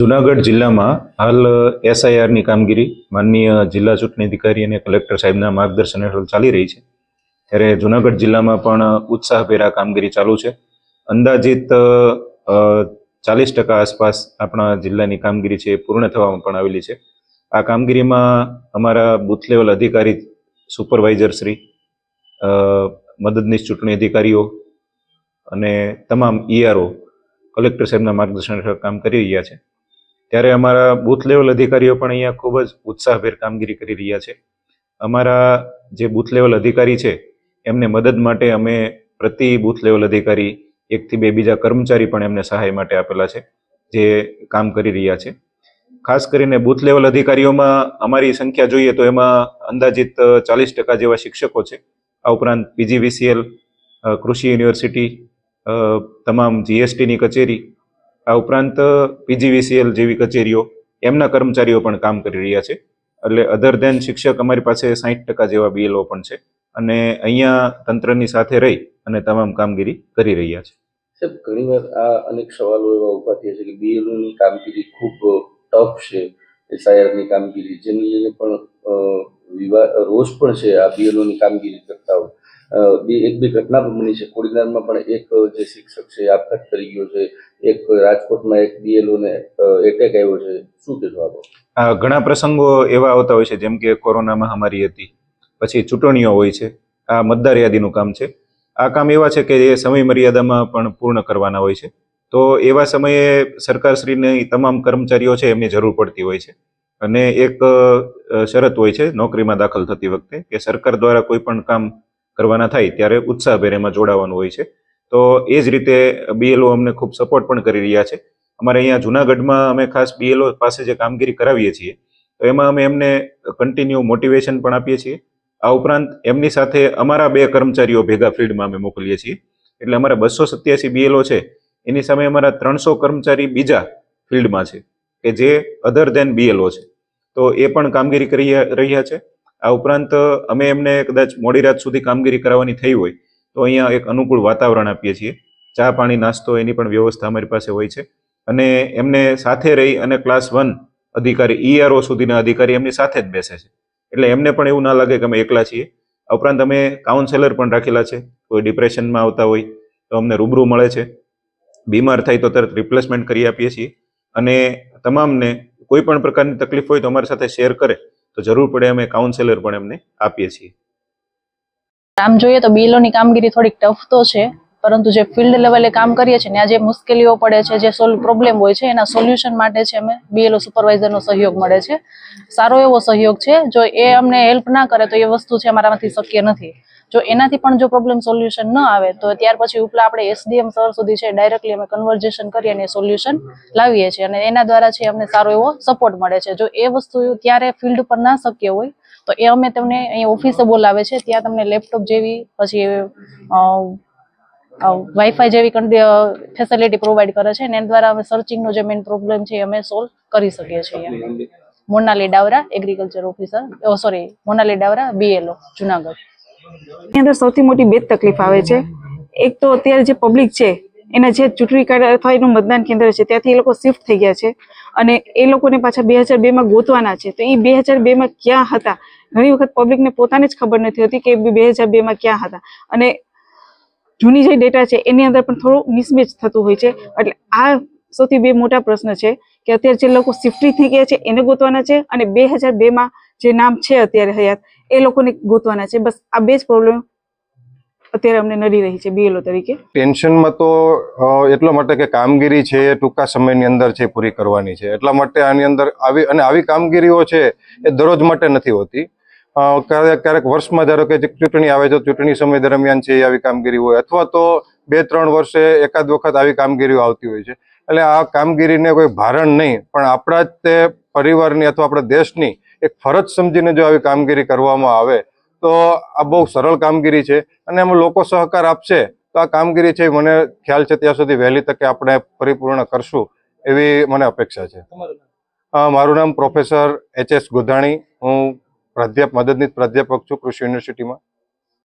જુનાગઢ જિલ્લામાં હાલ એસઆઈઆરની કામગીરી માનનીય જિલ્લા ચૂંટણી અધિકારી અને કલેક્ટર સાહેબના માર્ગદર્શન હેઠળ ચાલી રહી છે. ત્યારે જુનાગઢ જિલ્લામાં પણ ઉત્સાહભેર આ કામગીરી ચાલુ છે. અંદાજિત ચાલીસ ટકા આસપાસ આપણા જિલ્લાની કામગીરી છે એ પૂર્ણ થવામાં પણ આવેલી છે. આ કામગીરીમાં અમારા બુથ લેવલ અધિકારી સુપરવાઇઝર શ્રી મદદનીશ ચૂંટણી અધિકારીઓ અને તમામ ઈઆરઓ કલેક્ટર સાહેબના માર્ગદર્શન હેઠળ કામ કરી રહ્યા છે. ત્યારે અમારા બૂથ લેવલ અધિકારીઓ પણ અહીંયા ખૂબ જ ઉત્સાહભેર કામગીરી કરી રહ્યા છે. અમારા જે બૂથ લેવલ અધિકારી છે, એમને મદદ માટે અમે પ્રતિ બૂથ લેવલ અધિકારી એકથી બે બીજા કર્મચારી પણ એમને સહાય માટે આપેલા છે, જે કામ કરી રહ્યા છે. ખાસ કરીને બૂથ લેવલ અધિકારીઓમાં અમારી સંખ્યા જોઈએ તો એમાં અંદાજિત ચાલીસ ટકા જેવા શિક્ષકો છે. આ ઉપરાંત પીજીવીસીએલ કૃષિ યુનિવર્સિટી તમામ જીએસટીની કચેરી આ ઉપરાંત પીજીવીસીએલ જેવી કચેરીઓ એમના કર્મચારીઓ પણ કામ કરી રહ્યા છે. એટલે અધર દેન શિક્ષક અમારી પાસે સાહીઠ ટકા જેવા બીએલઓ પણ છે અને અહીંયા તંત્રની સાથે રહી અને તમામ કામગીરી કરી રહ્યા છે. સાહેબ, ઘણીવાર આ અનેક સવાલો એવા ઊભા થયા છે કે બીએલઓની કામગીરી ખૂબ ટફ છે એસઆઈઆરની કામગીરી, જેને લઈને પણ વિવાદ રોષ પણ છે આ બીએલઓની કામગીરી બે, એક બે ઘટના પણ બની છે. કોડીનારમાં પણ એક, જે શિક્ષક છે, આપઘાત કરી ગયો છે. એક રાજકોટમાં એક બીએલઓને એટેક આવ્યો છે. શું કહેશો આપ? ઘણા પ્રસંગો એવા આવતા હોય છે, જેમ કે કોરોના મહામારી હતી, પછી ચૂંટણીઓ હોય છે. આ મતદાર યાદીનું કામ છે. આ કામ એવા છે કે એ સમય મર્યાદામાં પણ પૂર્ણ કરવાના હોય છે. તો એવા સમયે સરકારશ્રીની તમામ કર્મચારીઓ છે, એમની જરૂર પડતી હોય છે. અને એક શરત હોય છે, નોકરીમાં દાખલ થતી વખતે, કે સરકાર દ્વારા કોઈ પણ કામ કરવાના થાય ત્યારે ઉત્સાહભેર એમાં જોડાવાનું હોય છે. તો એ જ રીતે બીએલઓ અમને ખૂબ સપોર્ટ પણ કરી રહ્યા છે. અમારે અહીંયા જુનાગઢમાં અમે ખાસ બીએલઓ પાસે જે કામગીરી કરાવીએ છીએ, તો એમાં અમે એમને કન્ટિન્યુ મોટિવેશન પણ આપીએ છીએ. આ ઉપરાંત એમની સાથે અમારા બે કર્મચારીઓ ભેગા ફિલ્ડમાં અમે મોકલીએ છીએ. એટલે અમારા બસો સત્યાસી બીએલઓ છે, એની સામે અમારા ત્રણસો કર્મચારી બીજા ફિલ્ડમાં છે, કે જે અધર દેન બીએલઓ છે. તો એ પણ કામગીરી કરી રહ્યા છે. આ ઉપરાંત, અમે એમને કદાચ મોડી રાત સુધી કામગીરી કરાવવાની થઈ હોય, તો અહીંયા એક અનુકૂળ વાતાવરણ આપીએ છીએ. ચા પાણી, નાસ્તો એની પણ વ્યવસ્થા અમારી પાસે હોય છે. અને એમને સાથે રહી અને ક્લાસ વન અધિકારી ઈઆરઓ સુધીના અધિકારી એમની સાથે જ બેસે છે. એટલે એમને પણ એવું ના લાગે કે અમે એકલા છીએ. ઉપરાંત અમે કાઉન્સેલર પણ રાખેલા છે. કોઈ ડિપ્રેશનમાં આવતા હોય, તો અમને રૂબરૂ મળે છે. બીમાર થાય તો તરત રિપ્લેસમેન્ટ કરી આપીએ છીએ. અને તમામને કોઈ પણ પ્રકારની તકલીફ હોય તો અમારી સાથે શેર કરે. તો જરૂર પડે અમે કાઉન્સેલર પણ એમને આપીએ છીએ. આમ જોઈએ તો બીએલઓની કામગીરી થોડીક ટફ તો છે, પરંતુ જે ફિલ્ડ લેવલે કામ કરીએ છીએ ત્યાં જે મુશ્કેલીઓ પડે છે, જે સોલ્વ પ્રોબ્લેમ હોય છે, એના સોલ્યુશન માટે છે અમે બીએલઓ સુપરવાઇઝરનો સહયોગ મળે છે. સારો એવો સહયોગ છે, જો એ અમને હેલ્પ ના કરે તો એ વસ્તુ છે અમારામાંથી શક્ય નથી. જો એનાથી પણ જો પ્રોબ્લેમ સોલ્યુશન ન આવે તો ત્યાર પછી ઉપલા આપણે એસડીએમ સર સુધી છે ડાયરેક્ટલી અમે કન્વર્ઝેશન કરી અને સોલ્યુશન લાવીએ છીએ. અને એના દ્વારા છે અમને સારો એવો સપોર્ટ મળે છે. જો એ વસ્તુ ત્યારે ફિલ્ડ પર ના શક્ય હોય તો એ અમે તમને અહીંયા ઓફિસે બોલાવે છે. ત્યાં તમને લેપટોપ જેવી પછી વાઈફાઈ જેવી ફેસિલિટી પ્રોવાઈડ કરે છે. અને એના દ્વારા અમે સર્ચિંગનો જે મેઇન પ્રોબ્લેમ છે અમે સોલ્વ કરી શકીએ છીએ. Monali Davra. Agriculture officer sorry Monali Davra BLO Junagadh. એની અંદર સૌથી મોટી બે તકલીફ આવે છે. એક તો અત્યારે જે પબ્લિક છે, એના જે ચૂંટણી કાર્ડ અથવા એનું મતદાન કેન્દ્ર છે, ત્યાંથી એ લોકો શિફ્ટ થઈ ગયા છે. અને એ લોકોને પાછા બે હજાર બેમાં ગોતવાના છે. તો એ બે હજાર બેમાં ક્યાં હતા? ઘણી વખત પબ્લિકને પોતાને જ ખબર નથી હોતી કે બે હજાર બેમાં ક્યાં હતા. અને જૂની જે ડેટા છે, એની અંદર પણ થોડું મિસમેચ થતું હોય છે. એટલે આ સૌથી બે મોટા પ્રશ્ન છે કે અત્યારે જે લોકો શિફ્ટી થઈ ગયા છે, એને ગોતવાના છે અને બે હજાર બેમાં જે નામ છે અત્યારે હયાત, એ લોકોને ગોતવાના છે. બસ આ બે જ પ્રોબ્લેમ અત્યારે અમને નડી રહી છે બીએલઓ તરીકે. ટેન્શનમાં તો એટલા માટે કે કામગીરી છે એ ટૂંકા સમયની અંદર છે, પૂરી કરવાની છે. એટલા માટે આની અંદર આવી, અને આવી કામગીરીઓ છે, એ દરરોજ માટે નથી હોતી. ક્યારેક ક્યારેક વર્ષમાં ધારો કે ચૂંટણી આવે તો ચૂંટણી સમય દરમિયાન છે આવી કામગીરી હોય. અથવા તો બે, ત્રણ વર્ષે એકાદ વખત આવી કામગીરીઓ આવતી હોય છે. એટલે આ કામગીરીને કોઈ ભારણ નહીં, પણ આપણા જ તે પરિવારની અથવા આપણા દેશની એક ફરજ સમજીને જો આવી કામગીરી કરવામાં આવે તો આ બહુ સરળ કામગીરી છે અને એમાં લોકો સહકાર આપશે તો આ કામગીરી છે મને ખ્યાલ છે ત્યાં સુધી વહેલી તકે આપણે પરિપૂર્ણ કરશું એવી મને અપેક્ષા છે. મારું નામ પ્રોફેસર એચ એસ ગોધાણી. હું પ્રાધ્યાપ મદદનીશ પ્રાધ્યાપક છું કૃષિ યુનિવર્સિટીમાં.